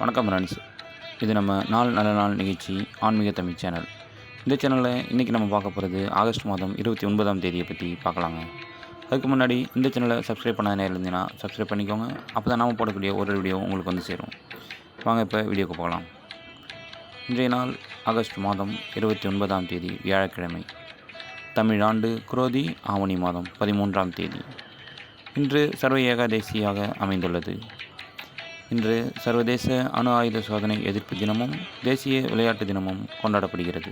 வணக்கம் ஃப்ரெண்ட்ஸ் இது நம்ம நாள் நல்ல நாள் நிகழ்ச்சி ஆன்மீக தமிழ் சேனல். இந்த சேனலில் இன்றைக்கி நம்ம பார்க்க போகிறது ஆகஸ்ட் மாதம் இருபத்தி ஒன்பதாம் தேதியை பற்றி பார்க்கலாங்க. அதுக்கு முன்னாடி இந்த சேனலை சப்ஸ்கிரைப் பண்ண நேரம் இருந்தீங்கன்னா சப்ஸ்கிரைப் பண்ணிக்கோங்க. அப்போ தான் நாம போடக்கூடிய ஒரு வீடியோ உங்களுக்கு வந்து சேரும். வாங்க இப்போ வீடியோக்கு போகலாம். இன்றைய நாள் ஆகஸ்ட் மாதம் இருபத்தி ஒன்பதாம் தேதி வியாழக்கிழமை. தமிழ் ஆண்டு குரோதி ஆவணி மாதம் பதிமூன்றாம் தேதி. இன்று சர்வ ஏகாதேசியாக அமைந்துள்ளது. இன்று சர்வதேச அணு ஆயுத சோதனை எதிர்ப்பு தினமும் தேசிய விளையாட்டு தினமும் கொண்டாடப்படுகிறது.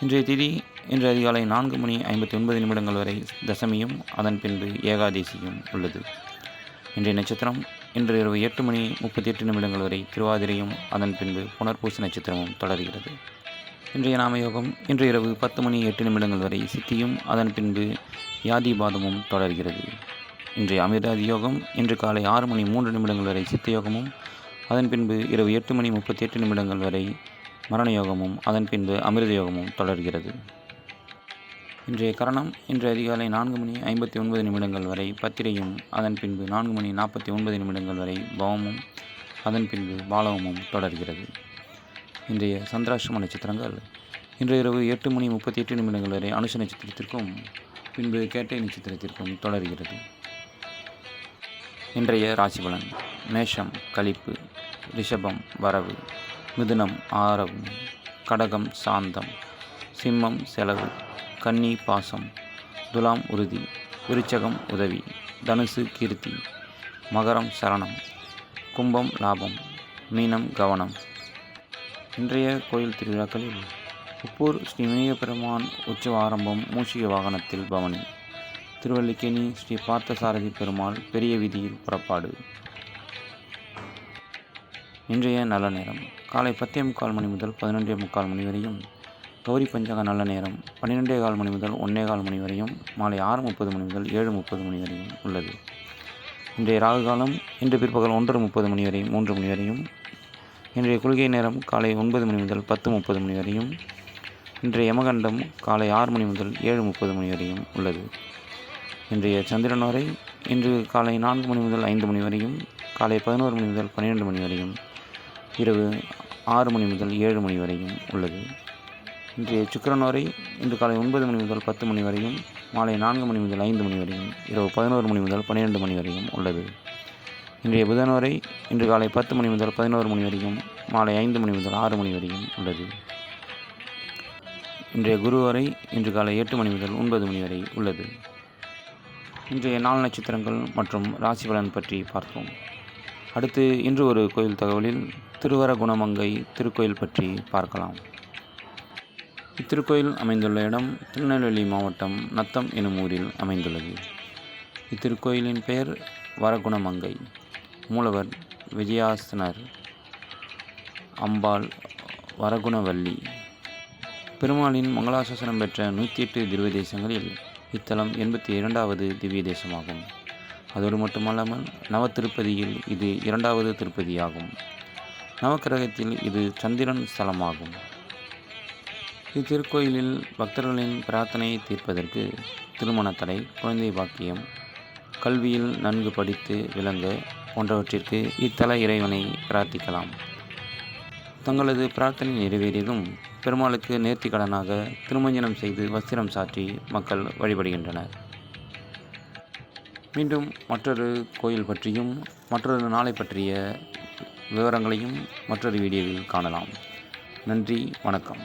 இன்றைய திதி இன்று அதிகாலை நான்கு மணி ஐம்பத்தி ஒன்பது நிமிடங்கள் வரை தசமியும் அதன் பின்பு ஏகாதேசியும் உள்ளது. இன்றைய நட்சத்திரம் இன்று இரவு எட்டு மணி முப்பத்தி எட்டு நிமிடங்கள் வரை திருவாதிரையும் அதன் பின்பு புனர்பூச நட்சத்திரமும் தொடர்கிறது. இன்றைய நாமயோகம் இன்று இரவு பத்து மணி எட்டு நிமிடங்கள் வரை சித்தியும் அதன் பின்பு யாதிபாதமும் தொடர்கிறது. இன்றைய அமிர்தாதி யோகம் இன்று காலை ஆறு மணி மூன்று நிமிடங்கள் வரை சித்த யோகமும் அதன் பின்பு இரவு எட்டு மணி முப்பத்தி எட்டு நிமிடங்கள் வரை மரண யோகமும் அதன் பின்பு அமிர்த யோகமும் தொடர்கிறது. இன்றைய கரணம் இன்று அதிகாலை நான்கு மணி ஐம்பத்தி ஒன்பது நிமிடங்கள் வரை பத்திரையும் அதன் பின்பு நான்கு மணி நாற்பத்தி ஒன்பது நிமிடங்கள் வரை பவமும் அதன் பின்பு பாலவமும் தொடர்கிறது. இன்றைய சந்திராஷ்டம நட்சத்திரங்கள் இன்று இரவு எட்டு மணி முப்பத்தி எட்டு நிமிடங்கள் வரை அனுஷ நட்சத்திரத்திற்கும் பின்பு கேட்டை நட்சத்திரத்திற்கும் தொடர்கிறது. இன்றைய ராசிபலன் மேஷம் கழிப்பு ரிஷபம் வரவு மிதுனம் ஆரவு கடகம் சாந்தம் சிம்மம் செலவு கன்னி பாசம் துலாம் உறுதி விருச்சகம் உதவி தனுசு கீர்த்தி மகரம் சரணம் கும்பம் லாபம் மீனம் கவனம். இன்றைய கோயில் திருவிழாக்களில் உப்பூர் ஸ்ரீ பெருமான் உற்சவ ஆரம்பம் மூஷிக வாகனத்தில் பவனி. திருவல்லிக்கேணி ஸ்ரீ பார்த்தசாரதி பெருமாள் பெரிய வீதியில் புறப்பாடு. இன்றைய நல்ல நேரம். காலை பத்தே முக்கால் மணி முதல் பதினொன்றே முக்கால் மணி வரையும் கௌரி பஞ்சக நல்ல நேரம். பன்னிரெண்டே கால் மணி முதல் ஒன்றே கால் மணி வரையும் மாலை ஆறு முப்பது மணி முதல் ஏழு முப்பது மணி வரையும் உள்ளது. இன்றைய ராகு காலம் இன்று பிற்பகல் ஒன்று முப்பது மணி வரை மூன்று மணி வரையும். இன்றைய குளிகை நேரம் காலை ஒன்பது மணி முதல் பத்து முப்பது மணி வரையும். இன்றைய யமகண்டம் காலை ஆறு மணி முதல் ஏழு முப்பது மணி வரையும் உள்ளது. இன்றைய சந்திரன் வரை இன்று காலை நான்கு மணி முதல் ஐந்து மணி வரையும் காலை பதினோரு மணி முதல் பன்னிரெண்டு மணி வரையும் இரவு ஆறு மணி முதல் ஏழு மணி வரையும் உள்ளது. இன்றைய சுக்கரன் வரை இன்று காலை ஒன்பது மணி முதல் பத்து மணி வரையும் மாலை நான்கு மணி முதல் ஐந்து மணி வரையும் இரவு பதினோரு மணி முதல் பன்னிரெண்டு மணி வரையும் உள்ளது. இன்றைய புதன் வரை இன்று காலை பத்து மணி முதல் பதினோரு மணி வரையும் மாலை ஐந்து மணி முதல் ஆறு மணி வரையும் உள்ளது. இன்றைய குரு வரை இன்று காலை எட்டு மணி முதல் ஒன்பது மணி வரை உள்ளது. இன்றைய நாள் நட்சத்திரங்கள் மற்றும் ராசி பலன் பற்றி பார்ப்போம். அடுத்து இன்று ஒரு கோயில் தகவலில் திருவர குணமங்கை திருக்கோயில் பற்றி பார்க்கலாம். இத்திருக்கோயில் அமைந்துள்ள இடம் திருநெல்வேலி மாவட்டம் நத்தம் எனும் ஊரில் அமைந்துள்ளது. இத்திருக்கோயிலின் பெயர் வரகுணமங்கை. மூலவர் விஜயாசனர் அம்பாள் வரகுணவல்லி. பெருமாளின் மங்களாசாசனம் பெற்ற நூற்றி எட்டு திவ்ய தேசங்களில் இத்தலம் எண்பத்தி இரண்டாவது திவ்ய தேசமாகும். அதோடு மட்டுமல்லாமல் நவ திருப்பதியில் இது இரண்டாவது திருப்பதியாகும். நவக்கிரகத்தில் இது சந்திரன் ஸ்தலமாகும். இத்திருக்கோயிலில் பக்தர்களின் பிரார்த்தனையை தீர்ப்பதற்கு திருமண தடை குழந்தை பாக்கியம் கல்வியில் நன்கு படித்து விளங்க போன்றவற்றிற்கு இத்தல இறைவனை பிரார்த்திக்கலாம். தங்களது பிரார்த்தனை நிறைவேறியதும் பெருமாளுக்கு நேர்த்தி கடனாக திருமஞ்சனம் செய்து வஸ்திரம் சாற்றி மக்கள் வழிபடுகின்றனர். மீண்டும் மற்றொரு கோயில் பற்றியும் மற்றொரு நாளை பற்றிய விவரங்களையும் மற்றொரு வீடியோவில் காணலாம். நன்றி வணக்கம்.